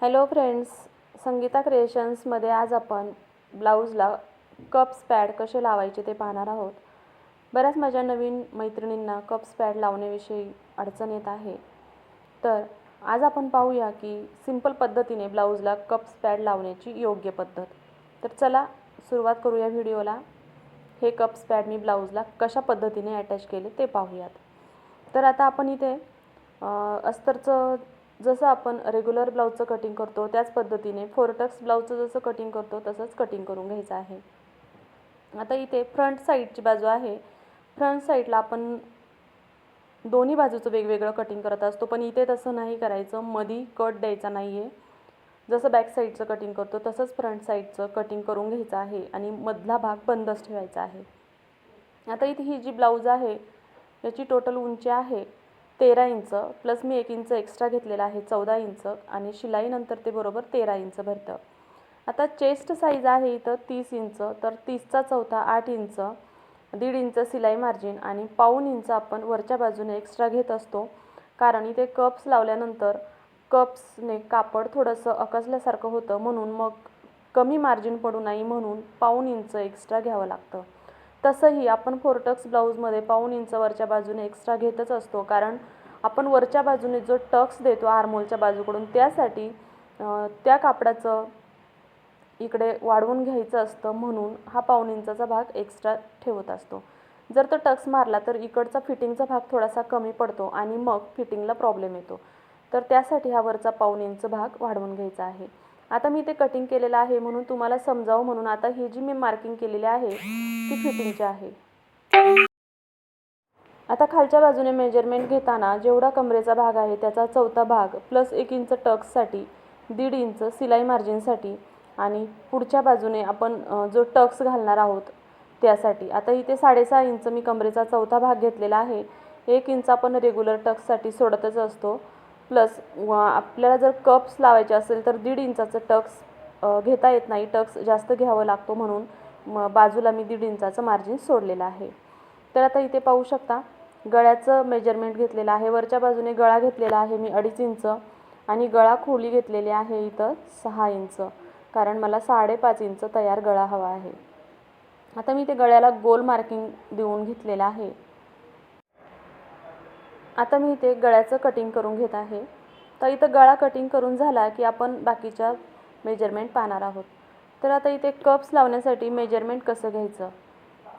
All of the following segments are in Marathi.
हॅलो फ्रेंड्स संगीता क्रिएशन्समध्ये आज आपण ब्लाऊजला कप्स पॅड कसे लावायचे ते पाहणार आहोत. बऱ्याच माझ्या नवीन मैत्रिणींना कप्स पॅड लावण्याविषयी अडचण येत आहे. तर आज आपण पाहूया की सिंपल पद्धतीने ब्लाऊजला कप्स पॅड लावण्याची योग्य पद्धत. तर चला सुरुवात करूया व्हिडिओला हे कप्स पॅड मी ब्लाऊजला कशा पद्धतीने अटॅच केले ते पाहूयात. तर आता आपण इथे अस्तरचं जसं आपण रेग्युलर ब्लाऊजचं कटिंग करतो त्याच पद्धतीने फोरटक्स ब्लाऊजचं जसं कटिंग करतो तसंच कटिंग करून घ्यायचं आहे. आता इथे फ्रंट साईडची बाजू आहे. फ्रंट साईडला आपण दोन्ही बाजूचं वेगवेगळं कटिंग करत असतो पण इथे तसं नाही करायचं मधी कट द्यायचा नाही आहे जसं बॅक साईडचं कटिंग करतो तसंच फ्रंट साईडचं कटिंग करून घ्यायचं आहे आणि मधला भाग बंदच ठेवायचा आहे. आता इथे ही जी ब्लाऊज आहे याची टोटल उंची आहे तेरा इंच प्लस मी एक इंच एक्स्ट्रा घेतलेला आहे चौदा इंच आणि शिलाईनंतर ते बरोबर तेरा इंच भरतं. आता चेस्ट साईज आहे इथं तीस इंच तर तीसचा चौथा आठ इंच दीड इंच सिलाई मार्जिन आणि पाऊण इंच आपण वरच्या बाजूने एक्स्ट्रा घेत असतो. कारण इथे कप्स लावल्यानंतर कप्सने कापड थोडंसं अकसल्यासारखं होतं म्हणून मग कमी मार्जिन पडू नाही म्हणून पाऊण इंच एक्स्ट्रा घ्यावं लागतं. तसंही आपण फोरटक्स ब्लाऊजमध्ये पाऊण इंच वरच्या बाजूने एक्स्ट्रा घेतच असतो. कारण आपण वरच्या बाजूने जो टक्स देतो आरमोलच्या बाजूकडून त्यासाठी त्या कापडाचं इकडे वाढवून घ्यायचं असतं म्हणून हा पाऊण इंचाचा भाग एक्स्ट्रा ठेवत असतो. जर तो टक्स मारला तर इकडचा फिटिंगचा भाग थोडासा कमी पडतो आणि मग फिटिंगला प्रॉब्लेम येतो. तर त्यासाठी हा वरचा पाऊण इंच भाग वाढवून घ्यायचा आहे. आता मी ते कटिंग केलेलं आहे म्हणून तुम्हाला समजावं म्हणून आता ही जी मी मार्किंग केलेली आहे ती फिटिंगची आहे. आता खालच्या बाजूने मेजरमेंट घेताना जेवढा कमरेचा भाग आहे त्याचा चौथा भाग प्लस एक इंच टक्ससाठी दीड इंच सिलाई मार्जिनसाठी आणि पुढच्या बाजूने आपण जो टक्स घालणार आहोत त्यासाठी. आता इथे साडेसहा इंच मी कमरेचा चौथा भाग घेतलेला आहे. एक इंच आपण रेग्युलर टक्ससाठी सोडतच असतो. प्लस आपल्याला जर कप्स लावायचे असेल तर दीड इंचाचं टक्स घेता येत नाही. टक्स जास्त घ्यावं लागतो म्हणून म बाजूला मी दीड इंचाचं मार्जिन सोडलेलं आहे. तर आता इथे पाहू शकता गळ्याचं मेजरमेंट घेतलेलं आहे. वरच्या बाजूने गळा घेतलेला आहे मी अडीच इंच आणि गळा खोली घेतलेली आहे इथं सहा इंच. कारण मला साडेपाच इंच तयार गळा हवा आहे. आता मी ते गळ्याला गोल मार्किंग देऊन घेतलेलं आहे. आता मी इथे गळ्याचं कटिंग करून घेत आहे. तर इथं गळा कटिंग करून झाला की आपण बाकीच्या मेजरमेंट पाहणार आहोत. तर आता इथे कप्स लावण्यासाठी मेजरमेंट कसं घ्यायचं?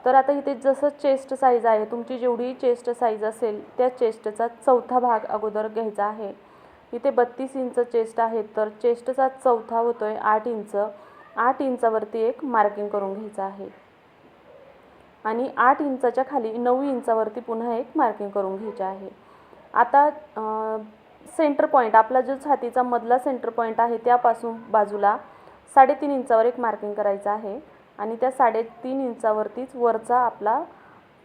तर आता इथे जसं चेस्ट साईज आहे तुमची जेवढी चेस्ट साईज असेल त्या चेस्टचा चौथा भाग अगोदर घ्यायचा आहे. इथे बत्तीस इंच चेस्ट आहे तर चेस्टचा चौथा होतो आहे आठ इंच. आठ इंचावरती एक मार्किंग करून घ्यायचं आहे. आणि आठ इंचाच्या खाली नऊ इंचावरती पुन्हा एक मार्किंग करून घ्यायचं आहे. आता सेंटर पॉईंट आपला जो छातीचा मधला सेंटर पॉईंट आहे त्यापासून बाजूला साडेतीन इंचावर एक मार्किंग करायचं आहे आणि त्या साडेतीन इंचावरतीच वरचा आपला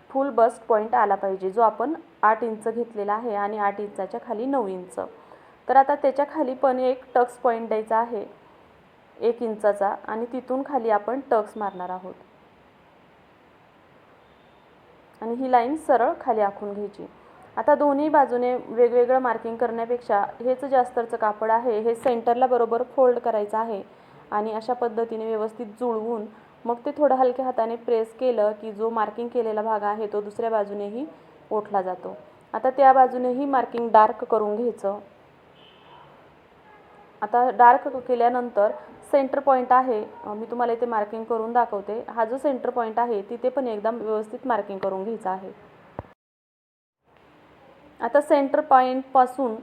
फुल बस्ट पॉईंट आला पाहिजे जो आपण आठ इंच घेतलेला आहे आणि आठ इंचाच्या खाली नऊ इंच. तर आता त्याच्याखाली पण एक टक्स पॉईंट द्यायचा आहे एक इंचाचा आणि तिथून खाली आपण टक्स मारणार आहोत. आणि ही लाईन सरळ खाली आखून घ्यायची. आता दोन्ही बाजूने वेगवेगळं मार्किंग करण्यापेक्षा हेच जास्तरचं कापड आहे हे सेंटरला बरोबर फोल्ड करायचं आहे. आणि अशा पद्धतीने व्यवस्थित जुळवून मग ते थोडं हलक्या हाताने प्रेस केलं की जो मार्किंग केलेला भाग आहे तो दुसऱ्या बाजूनेही ओठला जातो. आता त्या बाजूनेही मार्किंग डार्क करून घ्यायचं. आता डार्क केल्यानंतर सेंटर पॉईंट आहे मी तुम्हाला इथे मार्किंग करून दाखवते. हा जो सेंटर पॉईंट आहे तिथे पण एकदम व्यवस्थित मार्किंग करून घ्यायचं आहे. आता सेंटर पॉईंटपासून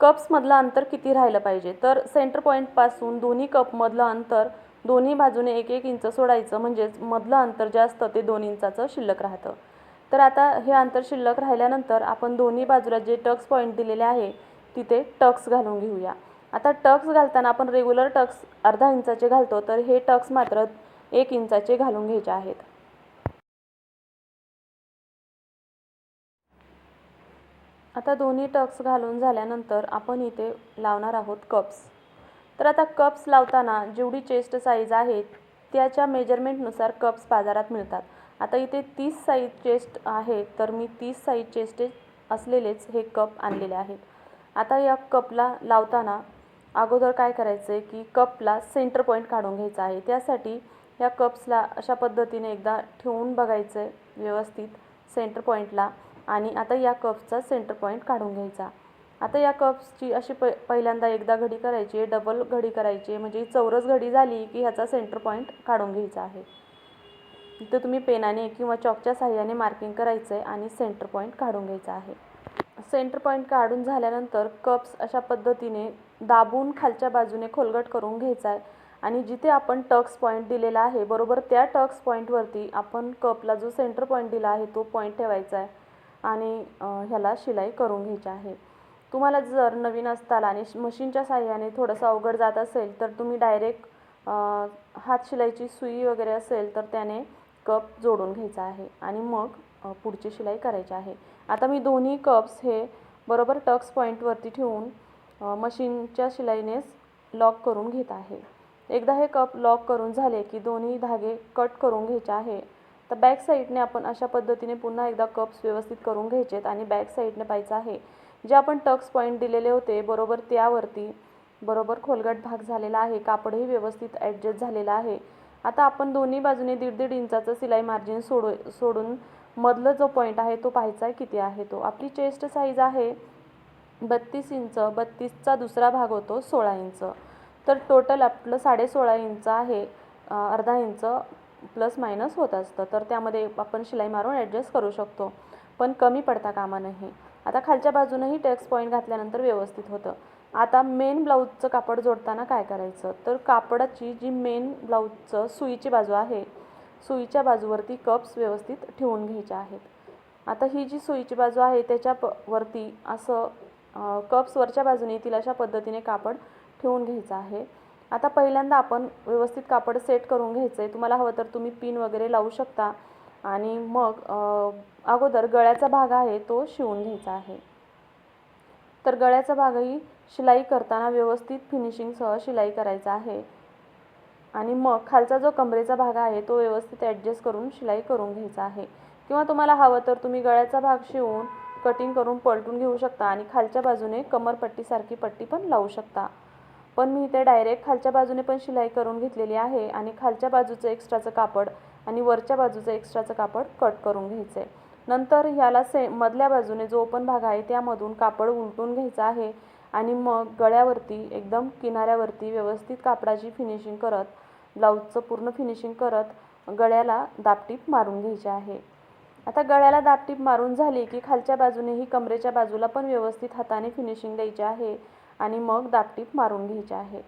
कप्समधलं अंतर किती राहिलं पाहिजे? तर सेंटर पॉईंटपासून दोन्ही कपमधलं अंतर दोन्ही बाजूने एक एक इंच सोडायचं म्हणजेच मधलं अंतर जे असतं ते दोन इंचाचं शिल्लक राहतं. तर आता हे अंतर शिल्लक राहिल्यानंतर आपण दोन्ही बाजूला जे टक्स पॉईंट दिलेले आहे तिथे टक्स घालून घेऊया. आता टक्स घालताना आपण रेग्युलर टक्स अर्धा इंचाचे घालतो तर हे टक्स मात्र एक इंचाचे घालून घ्यायचे आहेत. आता दोन्ही टक्स घालून झाल्यानंतर आपण इथे लावणार आहोत कप्स. तर आता कप्स लावताना जेवढी चेस्ट साईज आहे त्याच्या मेजरमेंटनुसार कप्स बाजारात मिळतात. आता इथे तीस साईज चेस्ट आहे तर मी तीस साईज चेस्ट असलेलेच हे कप आणलेले आहेत. आता या कपला लावताना अगोदर काय करायचं आहे की कपला सेंटर पॉईंट काढून घ्यायचा आहे. त्यासाठी या कप्सला अशा पद्धतीने एकदा ठेवून बघायचं आहे व्यवस्थित सेंटर पॉईंटला आणि आता या कप्सचा सेंटर पॉईंट काढून घ्यायचा. आता या कप्सची अशी प पहिल्यांदा एकदा घडी करायची आहे डबल घडी करायची आहे म्हणजे चौरस घडी झाली की ह्याचा सेंटर पॉईंट काढून घ्यायचा आहे. इथं तुम्ही पेनाने किंवा चॉकच्या साह्याने मार्किंग करायचं आहे आणि सेंटर पॉईंट काढून घ्यायचा आहे. सेंटर पॉईंट काढून झाल्यानंतर कप्स अशा पद्धतीने दाबून खालच्या बाजूने खोलगट करून घ्यायचा आहे. आणि जिथे आपण टक्स पॉईंट दिलेला आहे बरोबर त्या टक्स पॉईंटवरती आपण कपला जो सेंटर पॉईंट दिला आहे तो पॉईंट ठेवायचा आहे. आणि ह्याला शिलाई करून घ्यायची आहे. तुम्हाला जर नवीन असताल आणि श- मशीनच्या साह्याने थोडंसं अवघड जात असेल तर तुम्ही डायरेक्ट हात शिलाईची सुई वगैरे असेल तर त्याने कप जोडून घ्यायचा आहे आणि मग पुढची शिलाई करायची आहे. आता मी दोन्ही कप्स हे बरोबर टक्स पॉईंटवरती ठेवून मशीनच्या शिलाईनेच लॉक करून घेत आहे. एकदा हे कप लॉक करून झाले की दोन्ही धागे कट करून घ्यायचे आहे. तर बॅक साईडने आपण अशा पद्धतीने पुन्हा एकदा कप्स व्यवस्थित करून घ्यायचेत आणि बॅक साईडने पाहायचं आहे. जे आपण टक्स पॉईंट दिलेले होते बरोबर त्यावरती बरोबर खोलगट भाग झालेला आहे कापडही व्यवस्थित ॲडजस्ट झालेला आहे. आता आपण दोन्ही बाजूने दीड दीड इंचाचं सिलाई मार्जिन सोडू सोडून मधलं जो पॉईंट आहे तो पाहायचा आहे किती आहे तो. आपली चेस्ट साईज आहे बत्तीस इंच बत्तीसचा दुसरा भाग होतो सोळा इंच. तर टोटल आपलं साडे सोळा इंच आहे अर्धा इंच. प्लस मायनस होत असतं. तर त्यामध्ये आपण शिलाई मारून ॲडजस्ट करू शकतो. पण कमी पडता कामा नये आता खालच्या बाजूनही टेक्स पॉईंट घातल्यानंतर व्यवस्थित होतं. आता मेन ब्लाऊजचं कापड जोडताना काय करायचं? तर कापडाची जी मेन ब्लाऊजचं सुईची बाजू आहे सुईच्या बाजूवरती कप्स व्यवस्थित ठेवून घ्यायच्या आहेत. आता ही जी सुईची बाजू आहे त्याच्या प वरती असं कप्स वरच्या बाजूने येतील अशा पद्धतीने कापड ठेवून घ्यायचं आहे. आता पहिल्यांदा आपण व्यवस्थित कापड सेट करून घ्यायचं आहे तुम्हाला हवं तर तुम्ही पिन वगैरे लावू शकता. आणि मग अगोदर गळ्याचा भाग आहे तो शिवून घ्यायचा आहे. तर गळ्याचा भागही शिलाई करताना व्यवस्थित फिनिशिंगसह शिलाई करायचा आहे. आणि मग खालचा जो कमरेचा भाग आहे तो व्यवस्थित ॲडजस्ट करून शिलाई करून घ्यायचा आहे. किंवा तुम्हाला हवं तर तुम्ही गळ्याचा भाग शिवून कटिंग करून पलटून घेऊ शकता. आणि खालच्या बाजूने कमरपट्टीसारखी पट्टी पण लावू शकता. पण मी इथे डायरेक्ट खालच्या बाजूने पण शिलाई करून घेतलेली आहे आणि खालच्या बाजूचं एक्स्ट्राचं कापड आणि वरच्या बाजूचं एक्स्ट्राचं कापड कट करून घ्यायचं आहे नंतर ह्याला से मधल्या बाजूने जो ओपन भाग आहे त्यामधून कापड उलटून घ्यायचं आहे आणि मग गळ्यावरती एकदम किनाऱ्यावरती व्यवस्थित कापडाची फिनिशिंग करत ब्लाऊजचं पूर्ण फिनिशिंग करत गळ्याला दापटीप मारून घ्यायची आहे. आता गळ्याला दापटीप मारून झाली की खालच्या बाजूनेही कमरेच्या बाजूला पण व्यवस्थित हाताने फिनिशिंग द्यायची आहे. आणि मग दापटीप मारून घ्यायची आहे.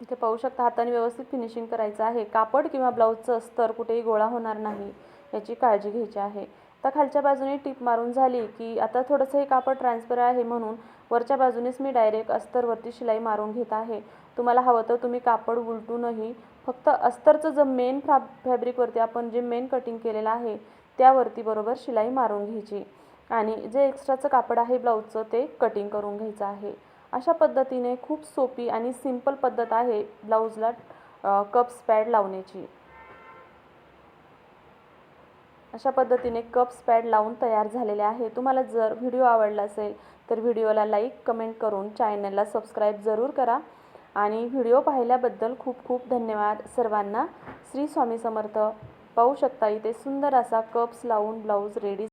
इथे पाहू शकता हाताने व्यवस्थित फिनिशिंग करायचं आहे. कापड किंवा ब्लाऊजचं अस्तर कुठेही गोळा होणार नाही याची काळजी घ्यायची आहे. तर खालच्या बाजूने टीप मारून झाली की आता थोडंसं हे कापड ट्रान्सफर आहे म्हणून वरच्या बाजूनेच मी डायरेक्ट अस्तरवरती शिलाई मारून घेत आहे. तुम्हाला हवं तर तुम्ही कापड उलटूनही फक्त अस्तरचं जे मेन फॅब फॅब्रिकवरती आपण जे मेन कटिंग केलेलं आहे त्यावरती बरोबर शिलाई मारून घ्यायची. आणि जे एक्स्ट्राचं कापड आहे ब्लाऊजचं ते कटिंग करून घ्यायचं आहे. अशा पद्धतीने खूप सोपी आणि सिंपल पद्धत आहे ब्लाऊजला कप्स पॅड लावण्याची. अशा पद्धतीने कप्स पॅड लावून तयार झालेले आहे. तुम्हाला जर व्हिडिओ आवडला असेल तर व्हिडिओला लाईक कमेंट करून चॅनलला सबस्क्राईब जरूर करा. आणि व्हिडिओ पाहिल्याबद्दल खूप खूप धन्यवाद सर्वांना. श्री स्वामी समर्थ. पाहू शकता इथे सुंदर असा कप्स लावून ब्लाऊज रेडी